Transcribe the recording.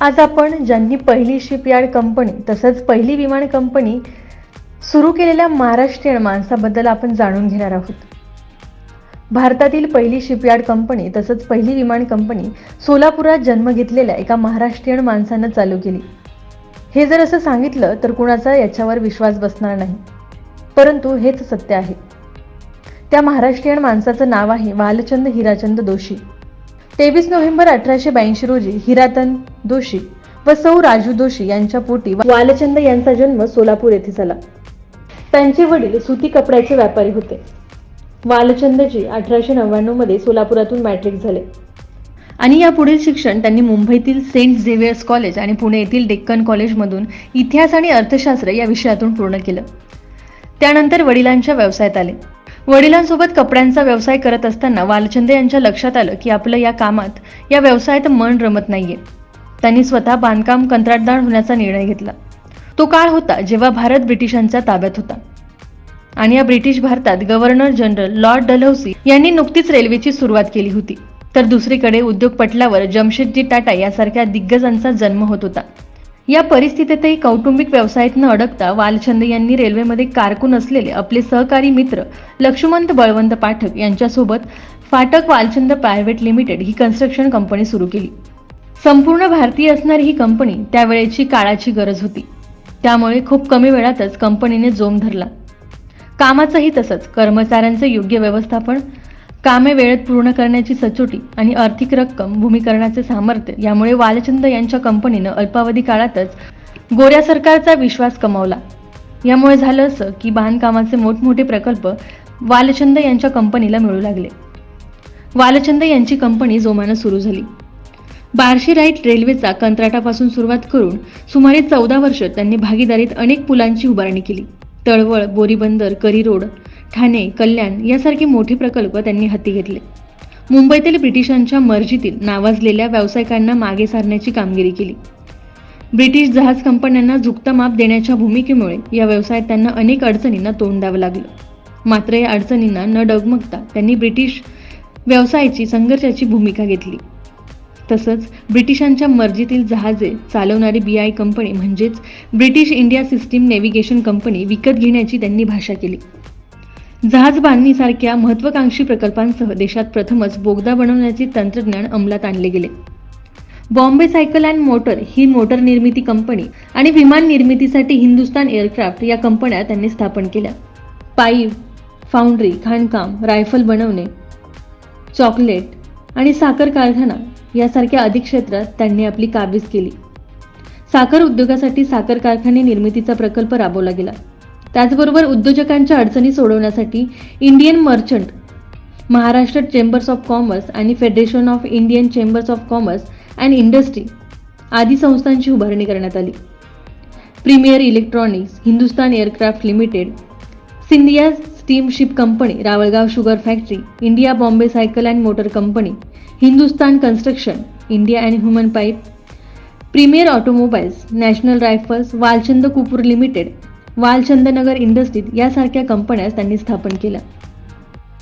आज आपण ज्यांनी पहिली शिपयार्ड कंपनी तसंच पहिली विमान कंपनी सुरू केलेल्या महाराष्ट्रीयन माणसाबद्दल आपण जाणून घेणार आहोत. भारतातील पहिली शिपयार्ड कंपनी तसंच पहिली विमान कंपनी सोलापुरात जन्म घेतलेल्या एका महाराष्ट्रीयन माणसानं चालू केली. हे जर असं सांगितलं तर कुणाचा याच्यावर विश्वास बसणार नाही. परंतु हेच सत्य आहे. त्या महाराष्ट्रीयन माणसाचं नाव आहे वालचंद हिराचंद दोशी तेवीस नोव्हेंबर अठराशे ब्याऐंशी रोजी हिरातन दोषी व सौ राजू दोषी यांच्या पोटी वालचंद यांचा जन्म सोलापूर येथे झाला. त्यांचे वडील सुती कपड्याचे व्यापारी होते. वालचंदजी अठराशे नव्याण्णवमध्ये सोलापुरातून मॅट्रिक झाले. आणि या पुढील शिक्षण त्यांनी मुंबईतील सेंट झेवियर्स कॉलेज आणि पुणे येथील डेक्कन कॉलेजमधून इतिहास आणि अर्थशास्त्र या विषयातून पूर्ण केलं. त्यानंतर वडिलांच्या व्यवसायात आले. वडिलांसोबत कपड्यांचा व्यवसाय करत असताना वालचंद यांच्या लक्षात आलं की आपलं या कामात या व्यवसायात मन रमत नाहीये. त्यांनी स्वतः बांधकाम कंत्राटदार होण्याचा निर्णय घेतला. तो काळ होता जेव्हा भारत ब्रिटिशांच्या ताब्यात होता. आणि या ब्रिटिश भारतात गव्हर्नर जनरल लॉर्ड डलहौसी यांनी नुकतीच रेल्वेची सुरुवात केली होती. तर दुसरीकडे उद्योगपटलावर जमशेदजी टाटा यासारख्या दिग्गजांचा जन्म होत होता. या परिस्थितीतही कौटुंबिक व्यवसायात न अडकता वालचंद यांनी रेल्वेमध्ये कारकून असलेले आपले सहकारी मित्र लक्ष्मंत बळवंत पाठक यांच्यासोबत फाटक वालचंद प्रायव्हेट लिमिटेड ही कन्स्ट्रक्शन कंपनी सुरू केली. संपूर्ण भारतीय असणारी ही कंपनी त्यावेळेची काळाची गरज होती. त्यामुळे खूप कमी वेळातच कंपनीने जोम धरला. कामाचंही तसंच कर्मचाऱ्यांचं योग्य व्यवस्थापन कामे वेळेत पूर्ण करण्याची सचोटी आणि आर्थिक रक्कम भूमीकरणाचे सामर्थ्य यामुळे वालचंद यांच्या कंपनीनं अल्पावधी काळातच गोऱ्या सरकारचा विश्वास कमावला. यामुळे झालं असं की बांधकामाचे मोठमोठे प्रकल्प वालचंद यांच्या कंपनीला मिळू लागले. वालचंद यांची कंपनी जोमानं सुरू झाली. बार्शी राईट रेल्वेचा कंत्राटापासून सुरुवात करून सुमारे चौदा वर्ष त्यांनी भागीदारीत अनेक पुलांची उभारणी केली. तळवळ बोरीबंदर करी रोड ठाणे कल्याण यासारखे मोठे प्रकल्प त्यांनी हाती घेतले. मुंबईतील ब्रिटिशांच्या मर्जीतील नावाजलेल्या व्यावसायिकांना मागे सारण्याची कामगिरी केली. ब्रिटिश जहाज कंपन्यांना झुकता माप देण्याच्या भूमिकेमुळे या व्यवसायात त्यांना अनेक अडचणींना तोंड द्यावं लागलं. मात्र या अडचणींना न डगमगता त्यांनी ब्रिटिश व्यवसायाची संघर्षाची भूमिका घेतली. तसंच ब्रिटिशांच्या मर्जीतील जहाजे चालवणारी बी आय कंपनी म्हणजेच British India system navigation company विकत घेण्याची त्यांनी भाषा केली. जहाज बांधणीसारख्या महत्वाकांक्षी प्रकल्पांसह देशात प्रथमच बोगदा बनवण्याचे तंत्रज्ञान अंमलात आणले गेले. बॉम्बे सायकल अँड मोटर ही मोटर निर्मिती कंपनी आणि विमान निर्मितीसाठी हिंदुस्तान एअरक्राफ्ट या कंपन्या त्यांनी स्थापन केल्या. पाईप फाउंड्री खाणकाम रायफल बनवणे चॉकलेट आणि साखर कारखाना यासारख्या अधिक क्षेत्रात त्यांनी आपली काबीज केली. साखर उद्योगासाठी साखर कारखाने निर्मितीचा प्रकल्प राबवला गेला. त्याचबरोबर उद्योजकांच्या अडचणी सोडवण्यासाठी Indian merchant Maharashtra chambers of commerce आणि federation of Indian chambers of commerce and industry आदी संस्थांची उभारणी करण्यात आली. Premier electronics Hindustan aircraft limited Scindia steamship company Ravalgaon sugar factory India Bombay cycle and motor company Hindustan construction India and human pipe premier automobiles national rifles Walchand Cooper limited Walchandnagar industries यासारख्या कंपन्या त्यांनी स्थापन केल्या.